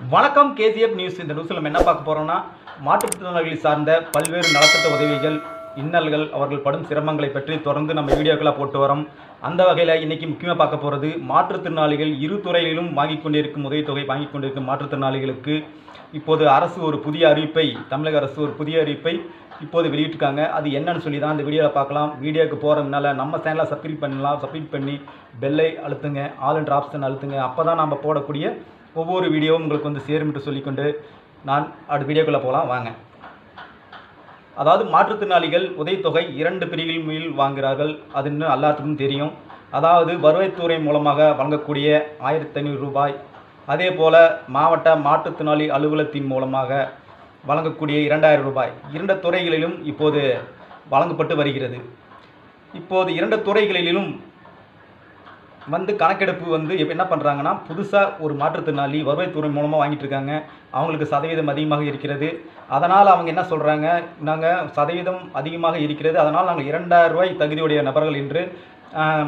வணக்கம் KCF news. இந்த நியூஸில் நம்ம என்ன பார்க்க போகிறோம்னா மாற்றுத்திறனாளிகளை சார்ந்த பல்வேறு நலத்திட்ட உதவிகள் இன்னல்கள் அவர்கள் படும் சிரமங்களை பற்றி தொடர்ந்து நம்ம வீடியோக்களாக போட்டு வரோம். அந்த வகையில் இன்றைக்கி முக்கியமாக பார்க்க போகிறது மாற்றுத்திறனாளிகள் இரு துறையிலும் வாங்கிக் கொண்டிருக்கும் உதவித்தொகை வாங்கிக் கொண்டிருக்கும் மாற்றுத்திறனாளிகளுக்கு. இப்போது அரசு ஒரு புதிய அறிவிப்பை தமிழக அரசு ஒரு புதிய அறிவிப்பை இப்போது வெளியிட்டிருக்காங்க. அது என்னன்னு சொல்லி தான் இந்த வீடியோவில் பார்க்கலாம். வீடியோக்கு போகிறதுனால நம்ம சேனலை சப்ஸ்கிரைப் பண்ணலாம். சப்ஸ்கிரைப் பண்ணி பெல்லை அழுத்துங்க ஆல் என்ற ஆப்ஷன் அழுத்துங்க. அப்போ தான் நம்ம போடக்கூடிய ஒவ்வொரு வீடியோவும் உங்களுக்கு வந்து சேரும் என்று சொல்லிக்கொண்டு நான் அடுத்த வீடியோக்குள்ளே போகலாம். வாங்க. அதாவது மாற்றுத்திறனாளிகள் உதவித்தொகை இரண்டு பிரிவில் மீள் வாங்குகிறார்கள். அது இன்னும் எல்லாத்துக்கும் தெரியும். அதாவது வருவாய்த்துறை மூலமாக வழங்கக்கூடிய ஆயிரத்தி ஐநூறு ரூபாய். அதே போல் மாவட்ட மாற்றுத்திறனாளி அலுவலகத்தின் மூலமாக வழங்கக்கூடிய இரண்டாயிரம் ரூபாய். இரண்டு துறைகளிலும் இப்போது வழங்கப்பட்டு வருகிறது. இப்போது இரண்டு துறைகளிலும் வந்து கணக்கெடுப்பு வந்து எப்ப என்ன பண்ணுறாங்கன்னா புதுசாக ஒரு மாற்றுத்திறனாளி வருவாய்த்துறை மூலமாக வாங்கிட்டு இருக்காங்க அவங்களுக்கு சதவீதம் அதிகமாக இருக்கிறது. அதனால் அவங்க என்ன சொல்கிறாங்க நாங்கள் சதவீதம் அதிகமாக இருக்கிறது. அதனால் நாங்கள் இரண்டாயிரம் ரூபாய் தகுதியுடைய நபர்கள் என்று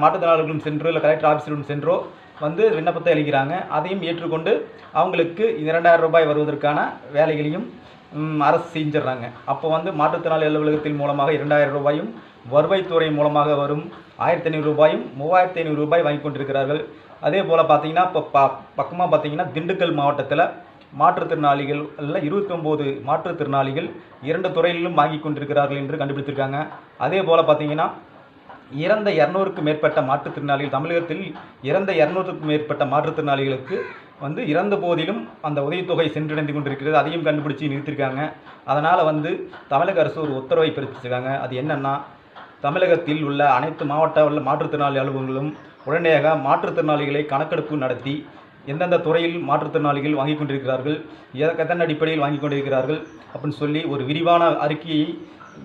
மாற்றுத்திறனாளர்களும் சென்றோ இல்லை கலெக்டர் ஆஃபீஸிலும் சென்றோ வந்து விண்ணப்பத்தை அளிக்கிறாங்க. அதையும் ஏற்றுக்கொண்டு அவங்களுக்கு இரண்டாயிரம் ரூபாய் வருவதற்கான வேலைகளையும் அரசு செஞ்சிடுறாங்க. அப்போ வந்து மாற்றுத்திறனாளி அலுவலகத்தின் மூலமாக இரண்டாயிரம் ரூபாயும் வருவாய்த்துறை மூலமாக வரும் ஆயிரத்தி ஐநூறு ரூபாயும் மூவாயிரத்தி ஐநூறு ரூபாய் வாங்கி கொண்டிருக்கிறார்கள். அதே போல் பார்த்தீங்கன்னா இப்போ ப பக்கமாக பார்த்தீங்கன்னா திண்டுக்கல் மாவட்டத்தில் மாற்றுத்திறனாளிகள் அல்ல இருபத்தொம்போது மாற்றுத்திறனாளிகள் இரண்டு துறையிலும் வாங்கி கொண்டிருக்கிறார்கள் என்று கண்டுபிடித்திருக்காங்க. அதே போல் பார்த்தீங்கன்னா இறந்த இரநூறுக்கும் மேற்பட்ட மாற்றுத்திறனாளிகள் தமிழகத்தில் இறந்த இரநூறுக்கும் மேற்பட்ட மாற்றுத்திறனாளிகளுக்கு வந்து இறந்த போதிலும் அந்த உதவித்தொகை சென்றடைந்து கொண்டிருக்கிறது. அதையும் கண்டுபிடிச்சி நிறுத்திருக்காங்க. அதனால் வந்து தமிழக அரசு ஒரு உத்தரவை பிறப்பிச்சிருக்காங்க. அது என்னென்னா தமிழகத்தில் உள்ள அனைத்து மாவட்ட உள்ள மாற்றுத்திறனாளி அலுவலர்களும் உடனடியாக மாற்றுத்திறனாளிகளை கணக்கெடுப்பு நடத்தி எந்தெந்த துறையில் மாற்றுத்திறனாளிகள் வாங்கி கொண்டிருக்கிறார்கள் எத- எதன் அடிப்படையில் வாங்கி கொண்டிருக்கிறார்கள் அப்படின்னு சொல்லி ஒரு விரிவான அறிக்கையை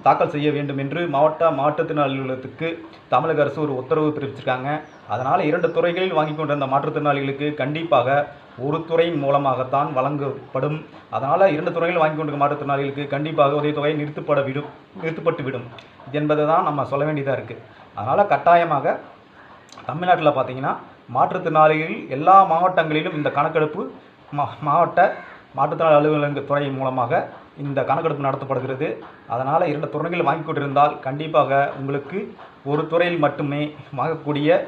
தாக்கல் செய்ய வேண்டும் என்று மாவட்ட மாற்றுத்திறனாளி அலுவலகத்துக்கு தமிழக அரசு ஒரு உத்தரவு பிறப்பிச்சிருக்காங்க. அதனால் இரண்டு துறைகளில் வாங்கி கொண்டிருந்த மாற்றுத்திறனாளிகளுக்கு கண்டிப்பாக ஒரு துறை மூலமாகத்தான் வழங்கப்படும். அதனால் இரண்டு துறையில் வாங்கி கொண்டிருக்கும் மாற்றுத்திறனாளிகளுக்கு கண்டிப்பாக உதவித்தொகை நிறுத்தப்பட விடும் நிறுத்தப்பட்டு விடும் என்பதை தான் நம்ம சொல்ல வேண்டியதாக இருக்குது அதனால் கட்டாயமாக தமிழ்நாட்டில் பார்த்தீங்கன்னா மாற்றுத்திறனாளிகள் எல்லா மாவட்டங்களிலும் இந்த கணக்கெடுப்பு மா மாவட்ட மாற்றுத்திறனாளி அலுவலக துறை மூலமாக இந்த கணக்கெடுப்பு நடத்தப்படுகிறது. அதனால் இரண்டு துறைகள் வாங்கி கொண்டிருந்தால் கண்டிப்பாக உங்களுக்கு ஒரு துறையில் மட்டுமே வாங்கக்கூடிய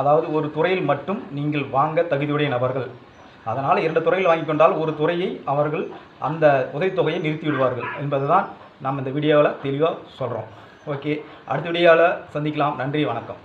அதாவது ஒரு துறையில் மட்டும் நீங்கள் வாங்க தகுதியுடைய நபர்கள். அதனால் இரண்டு துறையில் வாங்கி கொண்டால் ஒரு துறையை அவர்கள் அந்த உதவித்தொகையை நிறுத்திவிடுவார்கள் என்பது தான் நாம் இந்த வீடியோவில் தெளிவாக சொல்கிறோம் ஓகே அடுத்த வீடியோவில் சந்திக்கலாம். நன்றி வணக்கம்.